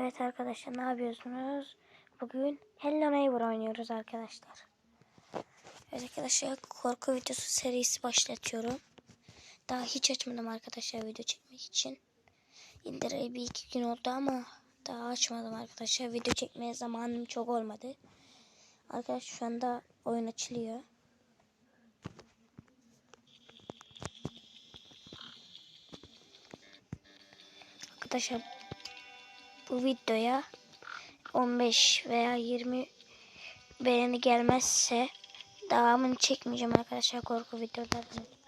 Evet arkadaşlar ne yapıyorsunuz? Bugün Hello Neighbor oynuyoruz arkadaşlar. Evet arkadaşlar korku videosu serisi başlatıyorum. Daha hiç açmadım arkadaşlar video çekmek için. İndireli bir iki gün oldu ama daha açmadım arkadaşlar. Video çekmeye zamanım çok olmadı. Arkadaşlar şu anda oyun açılıyor. Arkadaşlar bu videoya 15 veya 20 beğeni gelmezse devamını çekmeyeceğim arkadaşlar korku videolarını.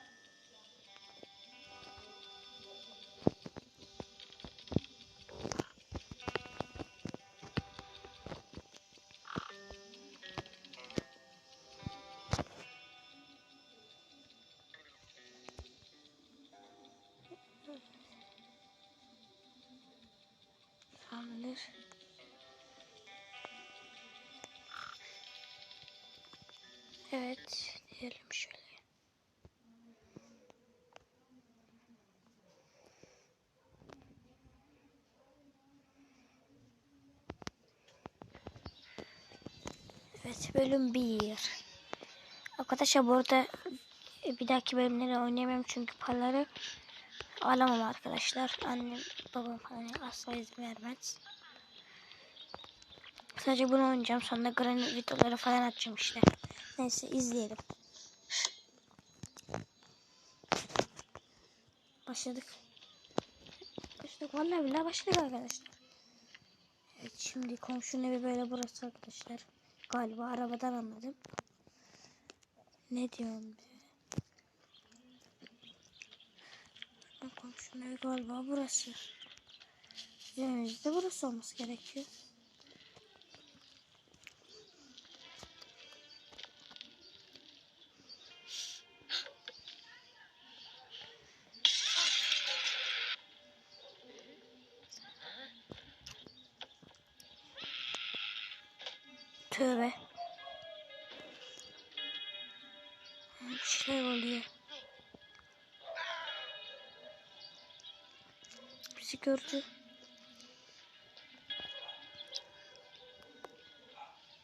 Evet bölüm 1. Arkadaşlar bu arada e, bir dahaki bölümleri oynayamam çünkü paraları alamam arkadaşlar. Annem babam hani asla izin vermez. Sadece bunu oynayacağım. Sonra Granny videoları falan açacağım işte. Neyse izleyelim. Başladık. Başladık. Vallahi billahi başladık arkadaşlar. Evet şimdi komşunun evi böyle burası arkadaşlar. Galiba arabadan anladım. Ne diyorum be? Komşunun galiba burası. Evimizde burası olması gerekiyor. Tövbe. Bir şeyler oluyor. Bizi gördü.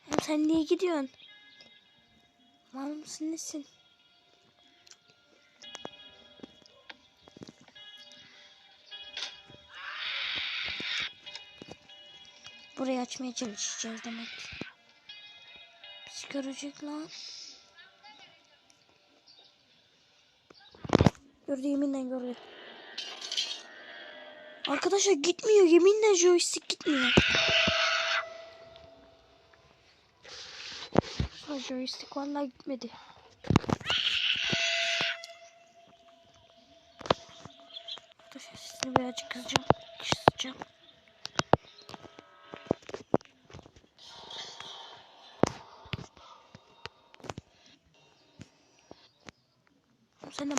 Oğlum sen niye gidiyorsun? Mal mısın nesin? Burayı açmaya çalışacağız demek. Bizi görecek lan. Gördü yeminle gördü. Arkadaşlar gitmiyor. Yeminle joystick gitmiyor. Ha, joystick vallahi gitmedi. Arkadaşlar sizinle birazcık. Kızacağım.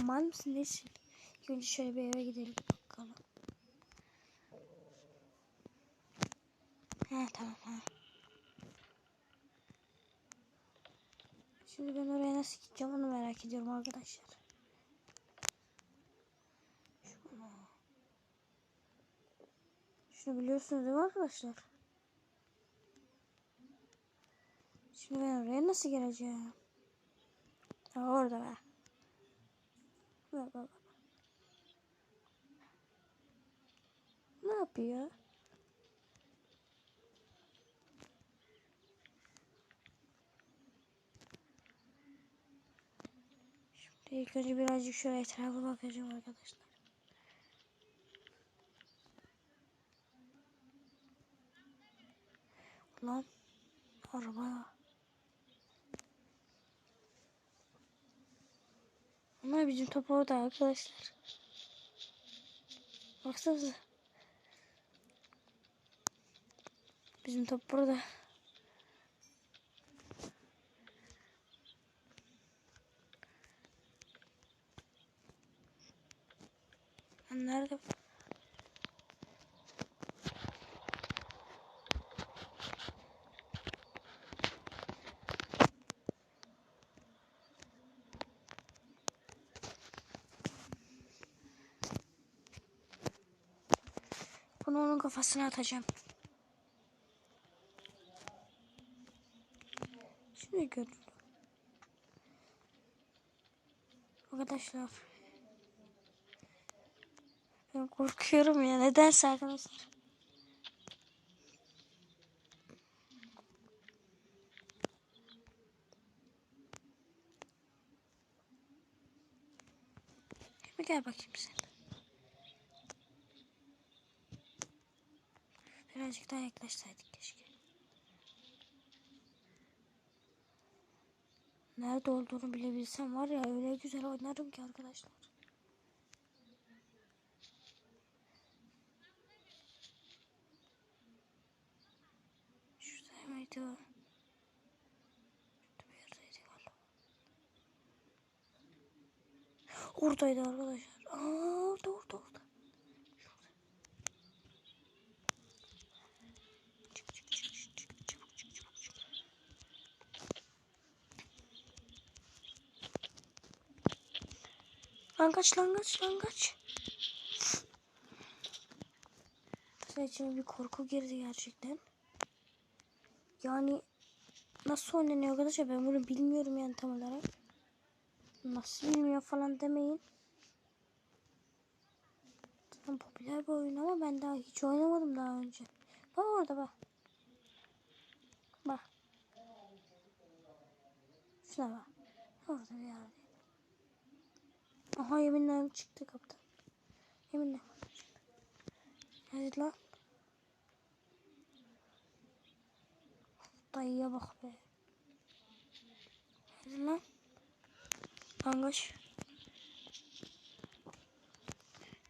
Oğlum Sen de mal mısın nesin? İlk önce şöyle bir eve gidelim bakalım. He tamam he. Şimdi ben oraya nasıl gideceğim onu merak ediyorum arkadaşlar. Şunu. Biliyorsunuz değil mi arkadaşlar? Şimdi ben oraya nasıl geleceğim? Orada be. Bak bak bak. Ne yapıyor? Şimdi ilk önce birazcık şöyle etrafa bakacağım arkadaşlar. Lan araba. Onlar bizim top orada arkadaşlar. Baksanıza. Bizim top burada. Nerede? Bunu onun kafasına atacağım. Şimdi görürüm. Arkadaşlar. Ben korkuyorum ya. Nedense arkadaşlar. Gel bakayım sen. Birazcık daha yaklaşsaydık keşke. Nerede olduğunu bile bilsem var ya öyle güzel oynarım ki arkadaşlar. Şurada mıydı o? Oradaydı arkadaşlar. Aa, orada orada orada. Lan kaç lan kaç lan kaç. Mesela içime bir korku girdi gerçekten. Yani nasıl oynanıyor arkadaşlar ben bunu bilmiyorum yani tam olarak. Nasıl bilmiyor falan demeyin. Zaten popüler bir oyun ama ben daha hiç oynamadım daha önce. Bak orada bak. Bak. Şuna bak. Orada bir yerde. Aha yeminle çıktı kaptan. Yeminle. Hadi lan. Dayıya bak be. Hadi lan. Kangaş.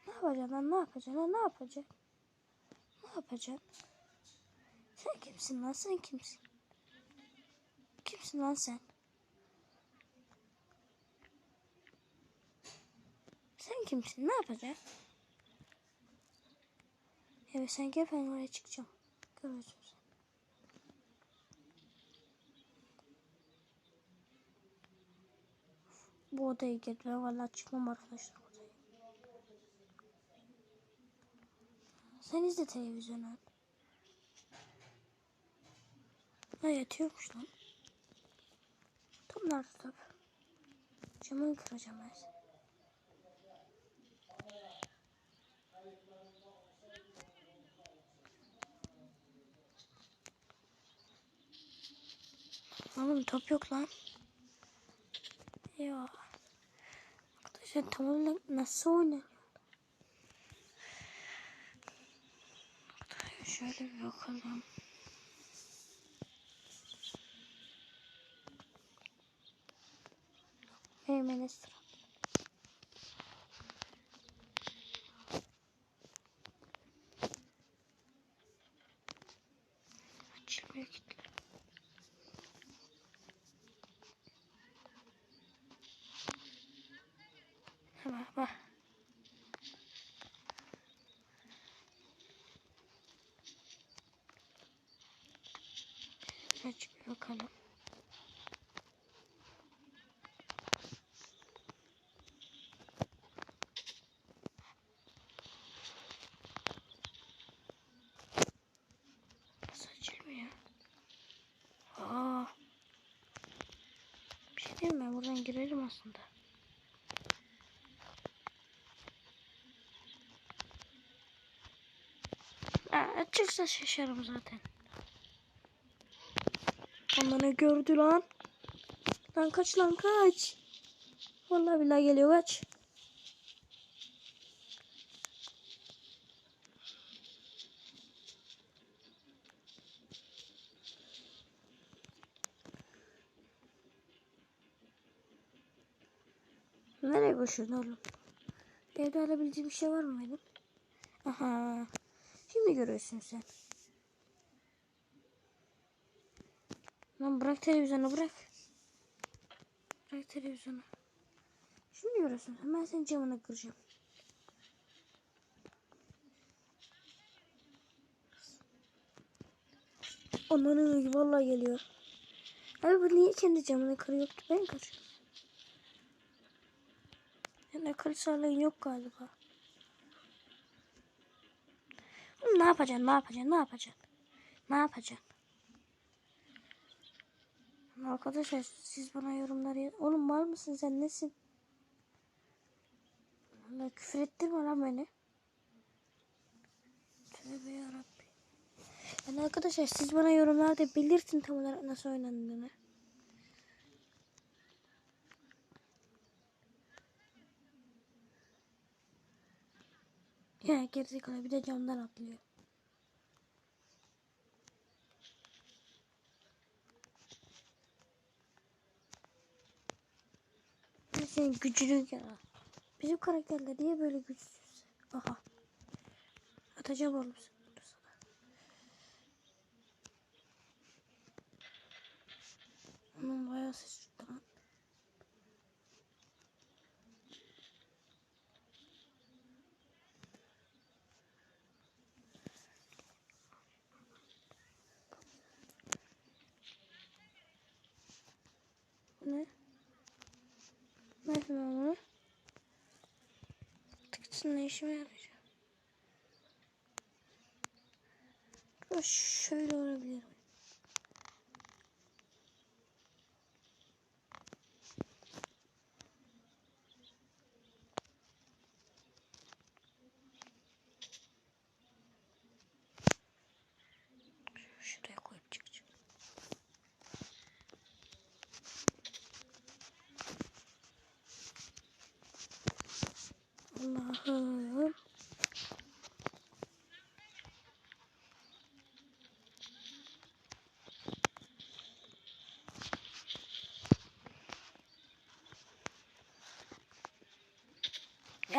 Ne yapacaksın lan? Ne yapacaksın lan? Ne yapacaksın? Ne yapacaksın? Sen kimsin lan? Sen kimsin? Kimsin lan sen? Sen kimsin? Ne yapacaksın? Evet sen gel ben oraya çıkacağım. Görürsün sen. Bu odaya. Ben vallahi çıkmam arkadaşlar odaya. Sen izle televizyonu. Ha yatıyormuş lan. Tam nerede top? Camını kıracağım ben Oğlum top yok lan. Ya. Arkadaşlar tam olarak nasıl oynanıyor? Şöyle bir bakalım. Hemen sıra. Açılmıyor kilitli. Bak bak. Aç bir bakalım. Nasıl açılmıyor? Aa. Bir şey girelim aslında. Aa, şaşarım zaten. Onları gördü lan. Lan kaç lan kaç. Vallahi billahi geliyor kaç. Nereye koşuyorsun oğlum? Evde alabileceğim bir şey var mı benim? Aha. Şimdi görüyorsun sen. Lan bırak televizyonu bırak. Bırak televizyonu. Şimdi görüyorsun sen. Ben senin camını kıracağım. Onların vallahi geliyor. Abi bu niye kendi camını kırıyor? Ben kırıyorum. Yani akıl sağlığın yok galiba. Ne yapacaksın? Ne yapacaksın? Ne yapacaksın? Ne yapacaksın? Arkadaşlar siz bana yorumlar yaz. Oğlum var mısın sen nesin? Allah küfür ettirme lan beni. Tövbe yarabbim. Yani arkadaşlar siz bana yorumlarda belirtin tam olarak nasıl oynandığını. Ya gerizekalı bir de camdan atlıyor. Ben senin gücünü ya. Bizim karakterler niye böyle güçsüz? Aha. Atacağım oğlum. Dur sana. Onun bayağı ses çıktı lan. Ne? Ne yapayım ben bunu? Ne işime yarayacak? Şöyle olabilir. Şuraya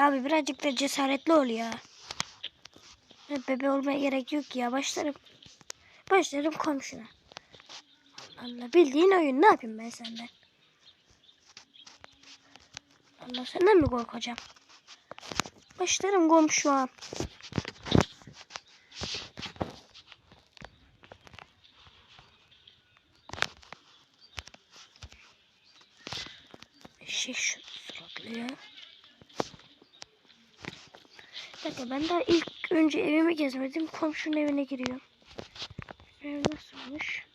Ya abi birazcık da cesaretli ol ya. Bebe olmaya gerek yok ya. Başlarım. Başlarım komşuna. Allah bildiğin oyun. Ne yapayım ben senden? Allah senden mi korkacağım? Başlarım komşuğa. Şey şu suratlı ya. Bir ben daha ilk önce evimi gezmedim. Komşunun evine giriyorum. Ev nasılmış?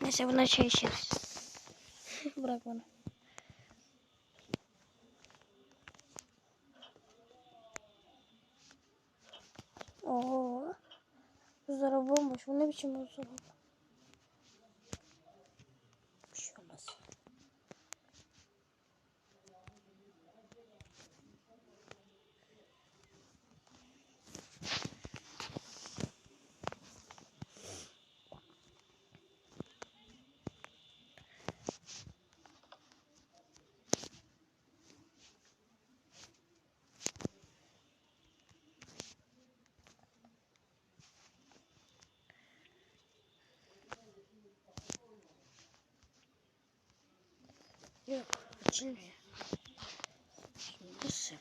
Neyse buna çay içeriz. Bırak bana. Oo. Buzdolabı bomboş. Bu ne biçim buzdolabı? Yok açılmıyor. Şimdi nasıl?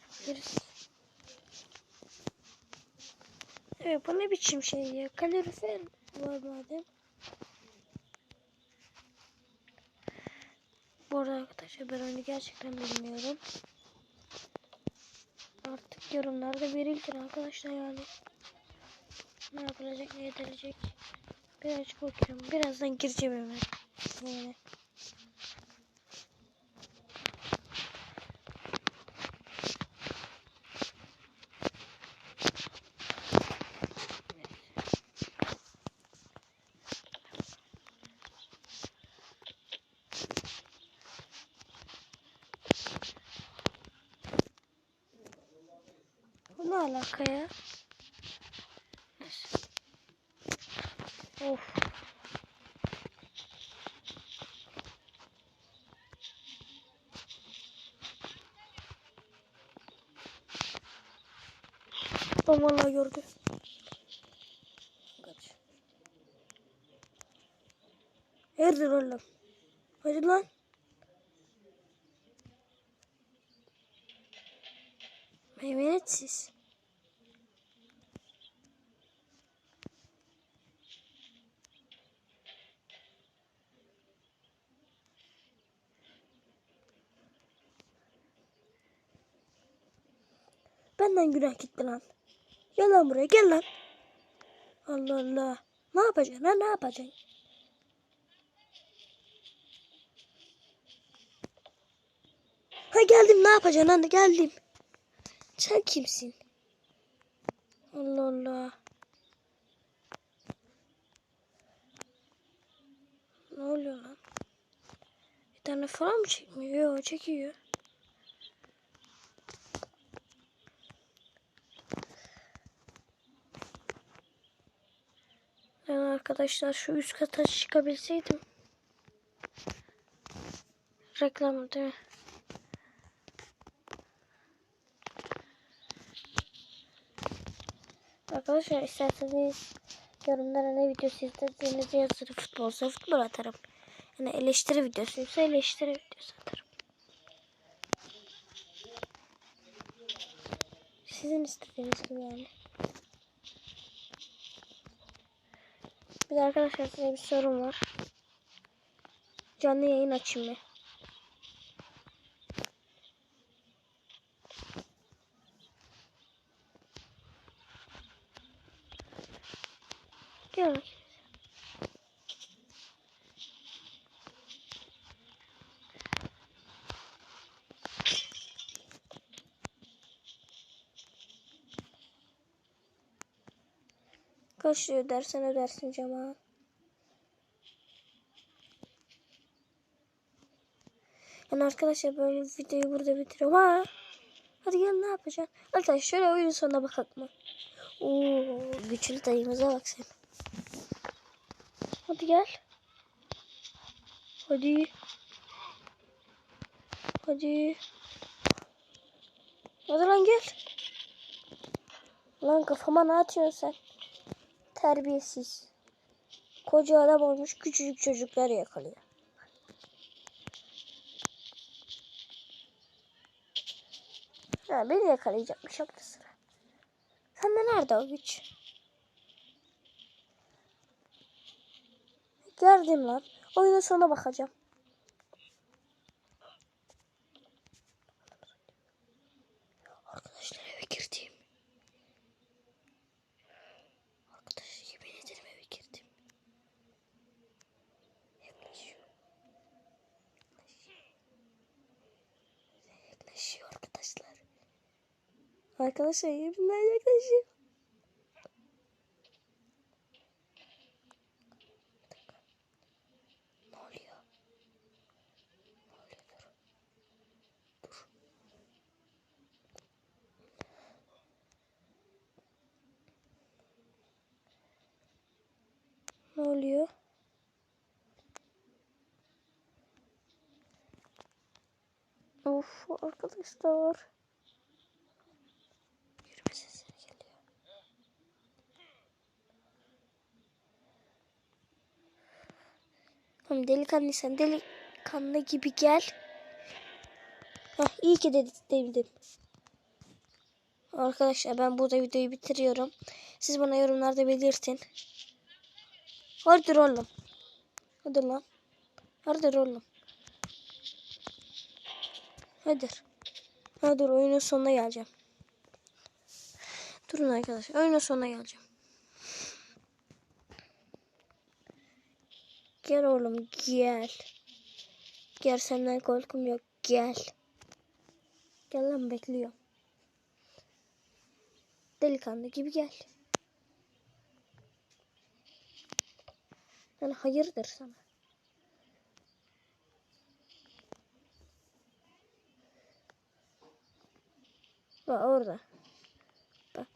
Evet bu ne biçim şey ya? Kalorifer var madem. Bu arada arkadaşlar ben oyunu gerçekten bilmiyorum. Artık yorumlarda verilsin arkadaşlar yani. Ne yapılacak ne edilecek. Birazcık korkuyorum. Birazdan gireceğim hemen. Yani. Bu ne alaka ya? Neyse. Of. Babam vallahi gördü. Kaç. Oğlum? Hadi lan. Meymenetsiz. Benden günah gitti lan. Gel lan buraya gel lan. Allah Allah. Ne yapacaksın ha ne yapacaksın? Ha geldim ne yapacaksın anne geldim. Sen kimsin? Allah Allah. Ne oluyor lan? Bir tane falan mı çekmiyor? Yok çekiyor. Ben arkadaşlar şu üst kata çıkabilseydim. Reklam değil mi? Arkadaşlar isterseniz yorumlara ne videosu izlediğinizi yazın. Futbolsa futbol atarım. Yani eleştiri videosuysa eleştiri videosu atarım. Sizin istediğiniz gibi yani. Bir de arkadaşlar size bir sorum var. Canlı yayın açayım mı? Gel bakayım. Lira ödersen ödersin Cemal. Yani arkadaşlar böyle videoyu burada bitiriyorum ha. Hadi gel ne yapacaksın? Arkadaşlar şöyle oyun sonuna bakalım? Oo, güçlü dayımıza bak sen. Hadi gel. Hadi. Hadi. Hadi lan gel. Lan kafama ne atıyorsun sen? Terbiyesiz. Koca adam olmuş küçücük çocuklar yakalıyor. Ha, beni yakalayacakmış aklı sıra. Sende nerede o güç? Geldim lan. Oyunun sonuna bakacağım. Arkadaşlar eve girdim. Arkadaşlar yemin ederim eve girdim. Yaklaşıyor. Yaklaşıyor. Yaklaşıyor arkadaşlar. Arkadaşlar yeminler yaklaşıyor. Bir dakika. Ne oluyor? Ne oluyor? Dur. Ne oluyor? Of arkadaşlar. Tamam delikanlı sen delikanlı gibi gel. Heh, iyi ki de dedim. Arkadaşlar ben burada videoyu bitiriyorum. Siz bana yorumlarda belirtin. Hadi oğlum. Hadi lan. Hadi oğlum. Hadi. Hadi oyunun sonuna geleceğim. Durun arkadaşlar. Oyunun sonuna geleceğim. Gel oğlum gel. Gel senden korkum yok. Gel. Gel lan bekliyorum. Delikanlı gibi gel. Yani hayırdır sana. Bak orada. Bak.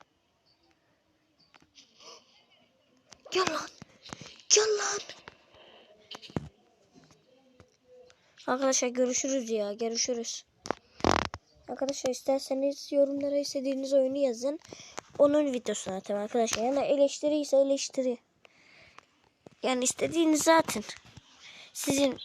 Gel lan. Gel lan. Arkadaşlar görüşürüz ya. Görüşürüz. Arkadaşlar isterseniz yorumlara istediğiniz oyunu yazın. Onun videosunu atayım arkadaşlar. Yani eleştiri ise eleştiri. Yani istediğiniz zaten. Sizin